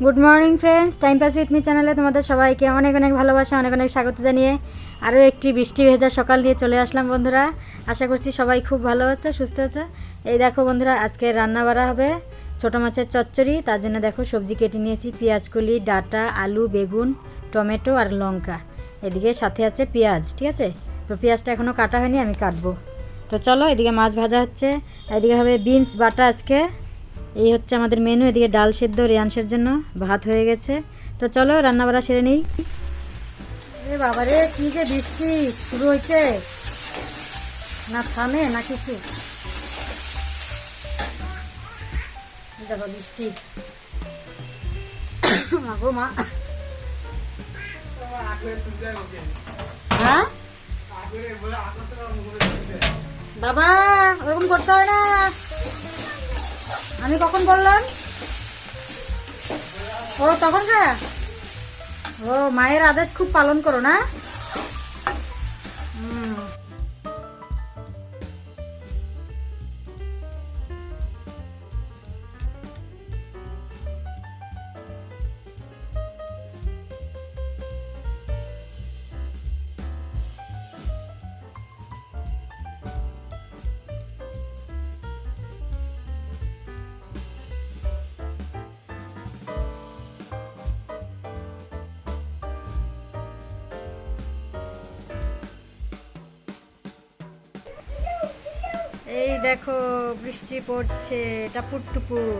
Good morning friends time pass with me চ্যানেলে তোমাদের সবাইকে অনেক অনেক ভালোবাসা, অনেক অনেক স্বাগত জানিয়ে আরও একটি বৃষ্টি ভেজা সকাল নিয়ে চলে আসলাম, বন্ধুরা। আশা করছি সবাই খুব ভালো আছে, সুস্থ আছে। এই দেখো, বন্ধুরা, আজকে রান্না বাড়া হবে ছোটো মাছের চচ্চড়ি। তার জন্য দেখো, সবজি কেটে নিয়েছি, পেঁয়াজকলি, ডাটা, আলু, বেগুন, টমেটো আর লঙ্কা। এদিকে সাথে আছে পেঁয়াজ, ঠিক আছে? তো পেঁয়াজটা এখনও কাটা হয়নি, আমি কাটবো। তো চলো, এদিকে মাছ ভাজা হচ্ছে। এদিকে হবে বিনস বাটা আজকে। এই হচ্ছে আমাদের মেনু, এদিকে ডাল সেদ্ধ রিয়াংশের জন্য ভাত হয়ে গেছে। তো চলো, রান্নাবাড়া সেরে নিই। এ বাবা রে কি যে বৃষ্টি শুরু হয়েছে। না থামে, না কিছু। দেখো বৃষ্টি। হ্যাঁ? বাবা, ওরকম করতে হয় না। আমি কখন বললাম? ও তখন ও মায়ের আদেশ খুব পালন করো না? এই দেখো বৃষ্টি পড়ছে টাপুর টুপুর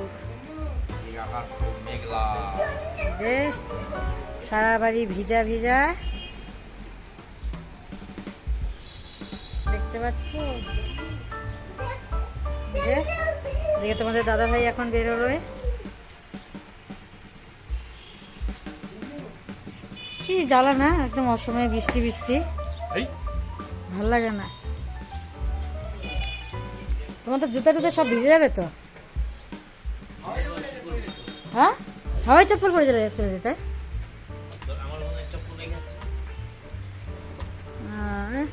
যে সারা বাড়ি ভিজা ভিজা। দেখতে পাচ্ছ? যে দেখে তোমাদের দাদা ভাই এখন বেরোবে। কি জ্বালা না? একদম অসময়ে বৃষ্টি বৃষ্টি। ভালো লাগে না। তোমার তো জুতা টুতা সব ভিজে যাবে তো? হ্যাঁ? হাওয়াই চপ্পল পরে চলে চলে যেতে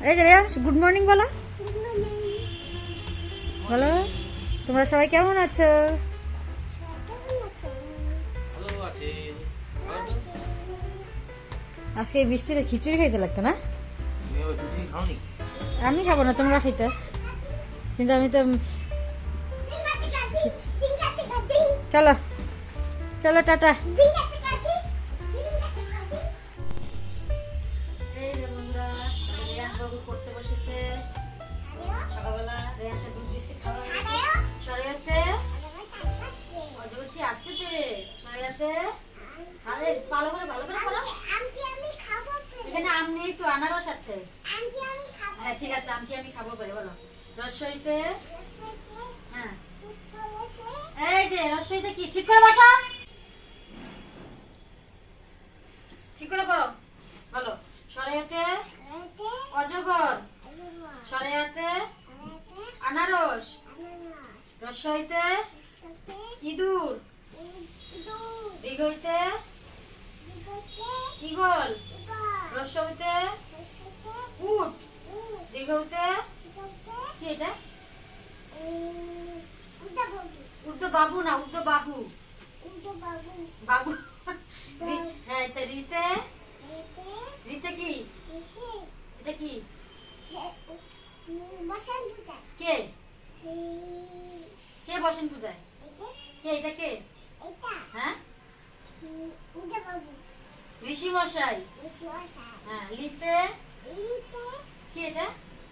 এই যে রেয়াংশ গুড মর্নিং বলো। বলো তোমরা সবাই কেমন আছো? আজকে বৃষ্টিতে খিচুড়ি খাইতে লাগতো না? আমি খাব না তোমরা খাইতে। কিন্তু আমি তো চলো। চলো টাটা। পড়তে বসেছে। সকালবেলা দুধ বিস্কিট খাওয়া হয়েছে সরিয়াতে? অজগরটি আসছে তো রে। সরিয়াতে? আরে ভালো করে ভালো করে পড়ো। এখানে আম নেই তো আনারস আছে। হ্যাঁ ঠিক আছে আমটি আমি খাব বলে বলো। রসইতে? হ্যাঁ। এই যে, রসইতে কি? ঠিক করে বসো। ঠিক করে পড়ো। বলো। সরাইতে অজগর। সরাইতে আনারস। রসইতে? ইঁদুর। দীঘইতে? ইগল। রসইতে? উট। দীঘইতে? কি এটা? উর্দু বাবু। না উর্দু বাহু বাবু। হ্যাঁ এটা রিতে। রিতে? কি? এটা কি? কে? কে বসেন পূজায়? কে এটা কে? হ্যাঁ? ঋষি মশাই। হ্যাঁ লিতে কি এটা?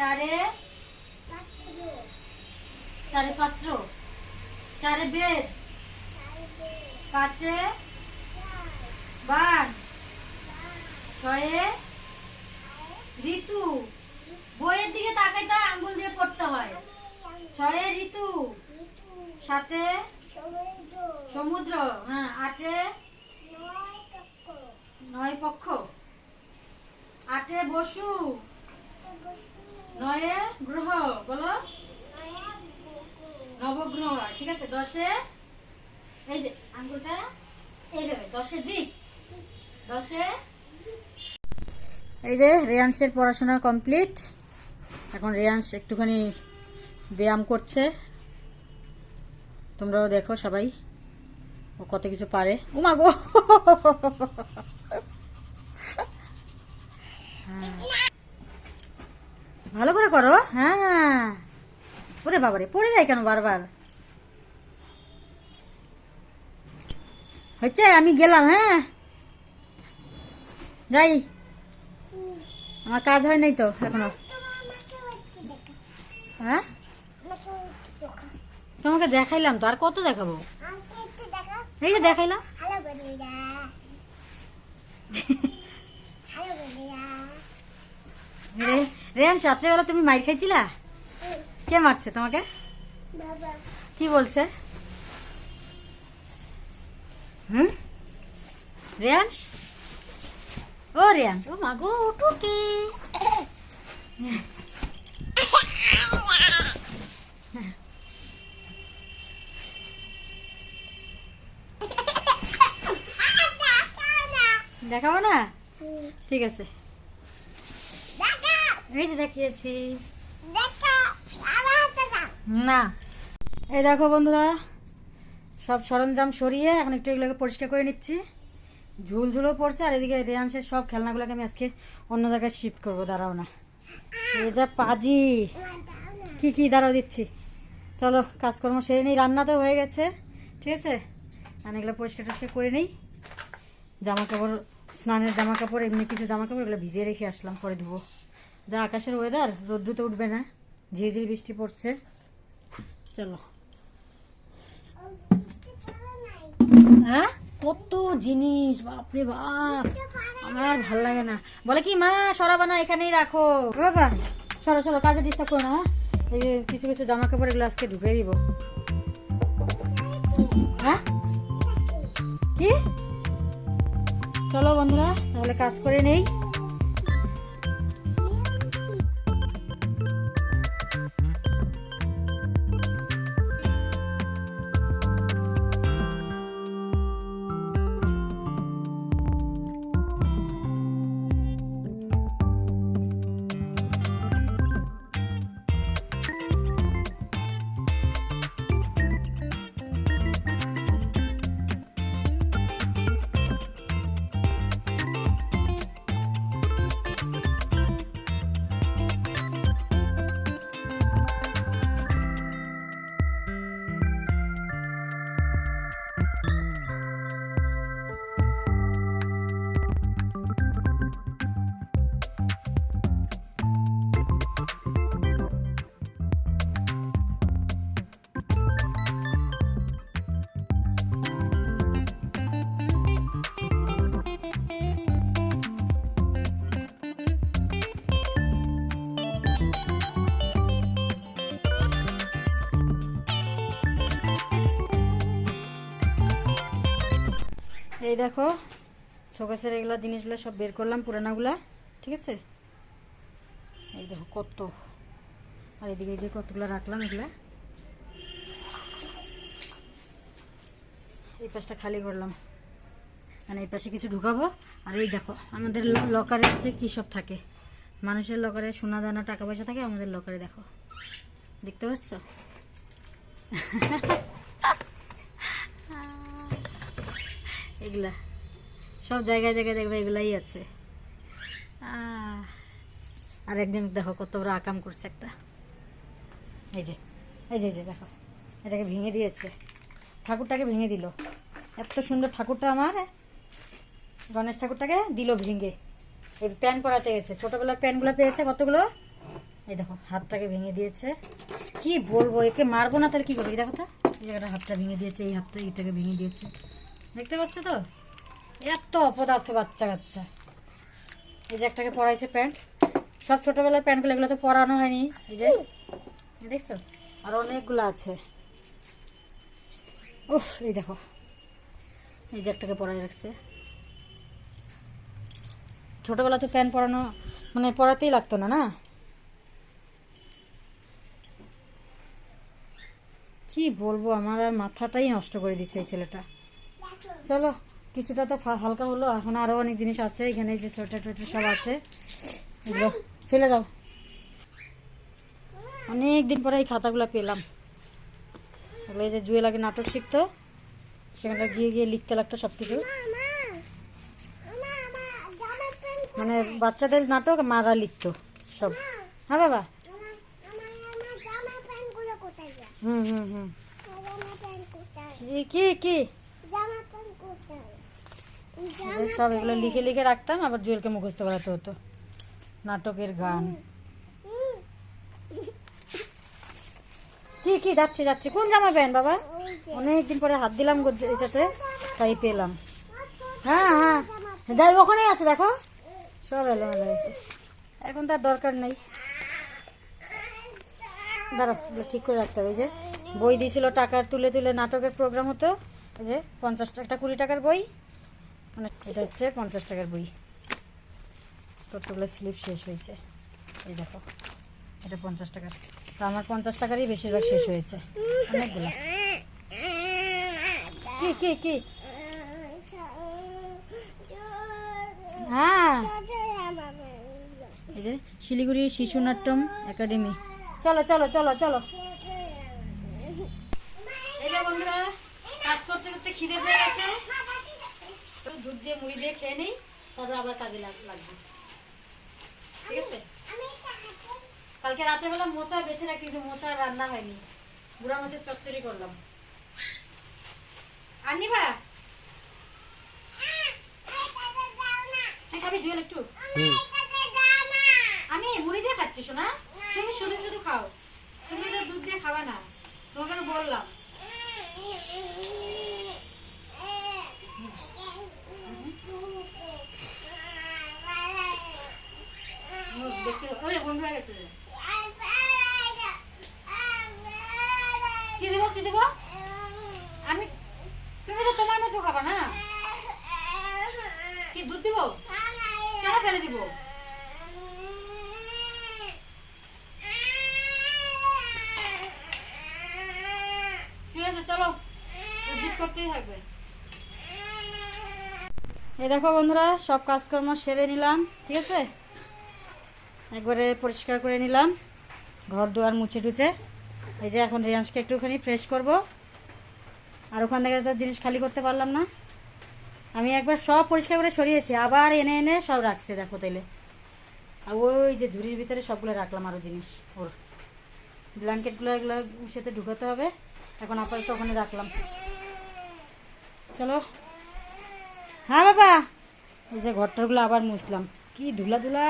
চারে চারে পাত্র, চারে বেদ, পাঁচে বান, ছয়ে ঋতু। বইয়ের দিকে তাকাইতে আঙ্গুল দিয়ে পড়তে হয়। ছয়ে ঋতু সাথে সমুদ্র হ্যাঁ আটে নয় পক্ষ। আটে বসু নয়ে গ্রহ, বলো। নবগ্রহ, ঠিক আছে, দশে? এই যে আঙ্গুলটা এইভাবে দশে দিক। দশে? এই যে, রেয়াংশের পড়াশোনা কমপ্লিট। এখন রেয়াংশ একটুখানি ব্যায়াম করছে। তোমরাও দেখো সবাই, ও কত কিছু পারে। হ্যাঁ। ভালো করে করো হ্যাঁ ওরে বাবারে পড়ে যায় কেন বারবার? হচ্ছে আমি গেলাম হ্যাঁ। যাই। আমার কাজ হয় নাই তো এখনও। হ্যাঁ? তোমাকে দেখাইলাম তো আর কত দেখাবো? এই যে দেখাইলাম। রে। রেয়ান রাত্রেবেলা তুমি মাইর খাইছিলা? কে মারছে তোমাকে? কি বলছে? হুম? রেয়াংশ ও রেয়াংশ ও মা গো টুকি দেখাবো না? ঠিক আছে। এই যে দেখিয়েছি। না। এই দেখো বন্ধুরা সব সরঞ্জাম সরিয়ে এখন একটু এগুলোকে পরিষ্কার করে নিচ্ছি। ঝুল ঝুলও পড়ছে আর এদিকে রেয়াংশের সব খেলনাগুলোকে আমি আজকে অন্য জায়গায় শিফট করব দাঁড়াও না। এই যা পাজি কি কি দাঁড়াও দিচ্ছি। চলো কাজকর্ম সেরে নিই রান্না তো হয়ে গেছে ঠিক আছে? আমি এগুলো পরিষ্কার টরিষ্কার করে নিই। জামা কাপড় স্নানের জামা কাপড় এমনি কিছু জামা কাপড় এগুলো ভিজিয়ে রেখে আসলাম পরে ধুবো। যা আকাশের ওয়েদার রোদ্রু তো উঠবে না। ঝিঝির বৃষ্টি পড়ছে। চলো। হ্যাঁ? কত জিনিস, বাপরে বাপ। আমার ভালো লাগে না। বলে কি, মা, সরাবা না, এখানেই রাখো। বাবা। সরো সরো, কাজে ডিস্টার্ব করো না হ্যাঁ? এই কিছু কিছু জামা কাপড় এগুলো আজকে ঢুকে দিব। হ্যাঁ? কি? চলো বন্ধুরা, তাহলে কাজ করে নেই। এই দেখো, শোকেসের এগুলো জিনিসগুলো সব বের করলাম, পুরানাগুলা, ঠিক আছে? এই দেখো কত, আর এদিকে যে কতগুলো রাখলাম এগুলা। এই পাশটা খালি করলাম। মানে এই পাশে কিছু ঢুকাবো। আর এই দেখো, আমাদের লকারে হচ্ছে কী সব থাকে? মানুষের লকারে সোনা, দানা টাকা পয়সা থাকে, আমাদের লকারে দেখো। দেখতে পাচ্ছ? এগুলা। সব জায়গায় জায়গায় দেখবে এগুলাই আছে। আর একজন দেখো কত বড় আকাম করছে একটা। এই যে এই যে যে দেখো, এটাকে ভেঙে দিয়েছে। ঠাকুরটাকে ভেঙে দিল। এত সুন্দর ঠাকুরটা আমার। গণেশ ঠাকুরটাকে দিল ভেঙে। এই প্যান পরাতে গেছে। ছোটোবেলার প্যানগুলো পেয়েছে কতগুলো? এই দেখো, হাতটাকে ভেঙে দিয়েছে। কি বলব, একে মারবো না তাহলে কী করব? এই দেখো তো, এই জায়গাটা হাতটা ভেঙে দিয়েছে, এই হাতটা এইটাকে ভেঙে দিয়েছে। দেখতে পাচ্ছ তো? এত অপদার্থ বাচ্চা কাচ্চা। এই যে একটাকে পরাইছে প্যান্ট। সব ছোটোবেলার প্যান্টগুলো, এগুলো তো পরানো হয়নি। এই যে দেখছ? আর অনেকগুলো আছে। উফ, এই দেখো। এই যে একটাকে পরাই রাখছে। ছোটবেলা তো প্যান্ট পরানো মানে পরাতেই লাগতো না না? কি বলব, আমার আর মাথাটাই নষ্ট করে দিচ্ছে এই ছেলেটা। চলো কিছুটা তো হালকা হলো এখন আরও অনেক জিনিস আছে এখানে যে সোয়েটার টোয়েটার সব আছে। এগুলো ফেলে দাও। অনেক দিন পরে এই খাতাগুলো পেলাম। এগুলো এই যে জুয়েল আগে নাটক শিখতো সেখানে গিয়ে গিয়ে লিখতে লাগতো সব কিছু মানে বাচ্চাদের নাটক মারা লিখতো সব। হ্যাঁ বাবা? হুম হুম হুম। কি কি কি জামা প্যান্ট কোথায় এই যে সব এগুলো লিখে লিখে রাখতাম, আবার জুয়েলকে মুখস্থ করাতে হতো। নাটকের গান। কি কি, যাচ্ছে যাচ্ছে। কোন জামা প্যান্ট বাবা? অনেক দিন পরে হাত দিলাম এটাতে, তাই পেলাম। হ্যাঁ হ্যাঁ। যাই, ওখানেই আছে, দেখো। সব এলোমেলো এখন তার দরকার নেই। দাঁড়া ঠিক করে রাখতে হবে। যে বই দিয়েছিল টাকা তুলে তুলে নাটকের প্রোগ্রাম হতো। যে পঞ্চাশ টাকা কুড়ি টাকার বই। মানে এটা হচ্ছে পঞ্চাশ টাকার বই। কতগুলো স্লিপ শেষ হয়েছে। এই দেখো, এটা পঞ্চাশ টাকার। তো আমার পঞ্চাশ টাকারই বেশিরভাগ শেষ হয়েছে। অনেকগুলো। কি কি কি? হ্যাঁ। এই যে শিলিগুড়ি শিশু নাট্যম একাডেমি। চলো চলো চলো চলো। এই যে বন্ধুরা, কাজ করতে করতে খিদে পেয়ে গেছে। দুধ দিয়ে মুড়ি দিয়ে খেয়ে নিই তারপর আবার কাজে লাগ- লাগবে। ঠিক আছে? কালকে রাতের বেলা মোচা বেছে রাখছি কিন্তু মোচা রান্না হয়নি। বুড়া মাছের চচ্চড়ি করলাম। আনি ভা তুই খাবি জুয়েল একটু? আমি মুড়ি দিয়ে খাচ্ছি শোনা তুমি শুধু শুধু খাও। তুমি তো দুধ দিয়ে খাবা না। তোমাকে বললাম। কি কি আমি, তুমি তো তোমার মতো খাবা না? কি, দুধ দিব? কেন ফেলে দিব? ঠিক আছে, চলো। থাকবে। এই দেখো বন্ধুরা, সব কাজকর্ম সেরে নিলাম, ঠিক আছে? একবারে পরিষ্কার করে নিলাম। ঘর দুয়ার মুছে টুছে। এই যে এখন রিয়াংশকে একটুখানি ফ্রেশ করব। আর ওখান থেকে তো জিনিস খালি করতে পারলাম না। আমি একবার সব পরিষ্কার করে সরিয়েছি, আবার এনে এনে সব রাখছে, দেখো তাইলে। আর ওই যে ঝুড়ির ভিতরে সবগুলো রাখলাম আরও জিনিস, ওর। ব্ল্যাঙ্কেটগুলো এগুলো সাথে ঢুকাতে হবে। এখন আপাতত ওখানে রাখলাম। চলো। হ্যাঁ বাবা। এই যে ঘরটারগুলো আবার মুছলাম। কি ধুলা ধুলা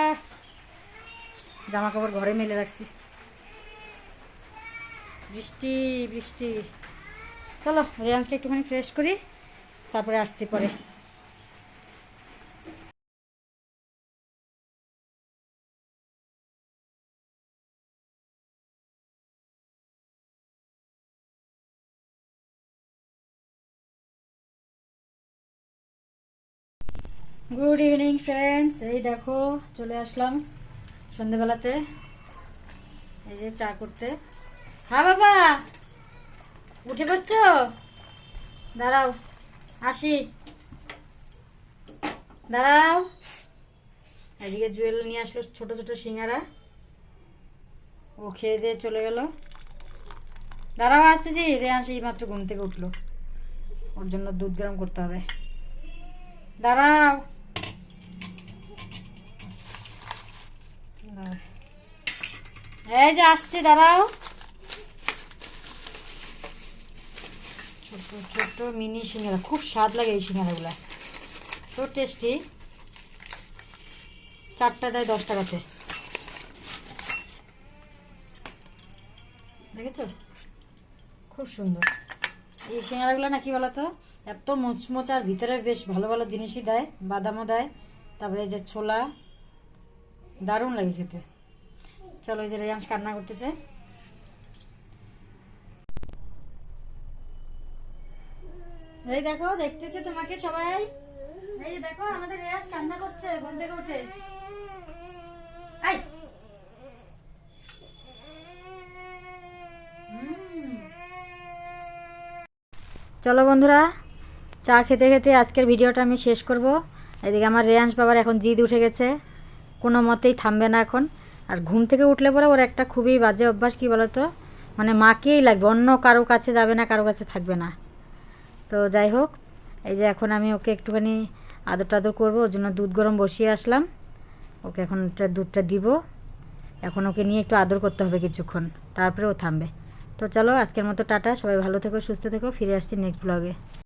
জামা কাপড় ঘরে মেলে রাখছি। বৃষ্টি বৃষ্টি। চলো রেয়াংশকে একটুখানি ফ্রেশ করি, তারপরে আসছি পরে। গুড ইভিনিং ফ্রেন্ডস এই দেখো, চলে আসলাম। সন্ধেবেলাতে এই যে চা করতে। হ্যাঁ বাবা, উঠে পড়ছো? দাঁড়াও, আসি। দাঁড়াও। এদিকে জুয়েল নিয়ে আসলো ছোট ছোট সিঙ্গারা। ও খেয়ে দিয়ে চলে গেল। দাঁড়াও, আসতেছি। রেয়ান সেই মাত্র ঘুম থেকে উঠল। ওর জন্য দুধ গরম করতে হবে। দাঁড়াও। এই যে আসছি, দাঁড়াও। ছোট ছোট মিনি সিঙ্গারা। খুব স্বাদ লাগে এই সিঙ্গারাগুলা। তো টেস্টি চারটা দেয় দশ টাকাতে। দেখেছ? খুব সুন্দর। এই সিঙ্গারাগুলো না কি বলতো? এত মোচমোচা আর ভিতরে বেশ ভালো ভালো জিনিসই দেয়। বাদামও দেয়। তারপরে এই যে ছোলা। দারুণ লাগে খেতে। চলো এই যে রেয়াংশ কান্না করতেছে। এই দেখো, দেখতেছে তোমাকে সবাই? এই দেখো, আমাদের রেয়াজ কান্না করছে ঘুম থেকে উঠে। চলো বন্ধুরা, চা খেতে খেতে আজকের ভিডিওটা আমি শেষ করব। এদিকে আমার রেয়াংশ বাবার এখন জিদ উঠে গেছে। কোনো মতেই থামবে না এখন। আর ঘুম থেকে উঠলে পরে ওর একটা খুবই বাজে অভ্যাস, কী বলতো? মানে মাকেই লাগবে, অন্য কারও কাছে যাবে না, কারও কাছে থাকবে না। তো যাই হোক, এই যে এখন আমি ওকে একটুখানি আদর টাদর করব, ওর জন্য দুধ গরম বসিয়ে আসলাম। ওকে এখন দুধটা দিব। এখন ওকে নিয়ে একটু আদর করতে হবে কিছুক্ষণ, তারপরে ও থামবে। তো চলো, আজকের মতো টাটা, সবাই ভালো থেকো, সুস্থ থেকো, ফিরে আসছি নেক্সট ব্লগে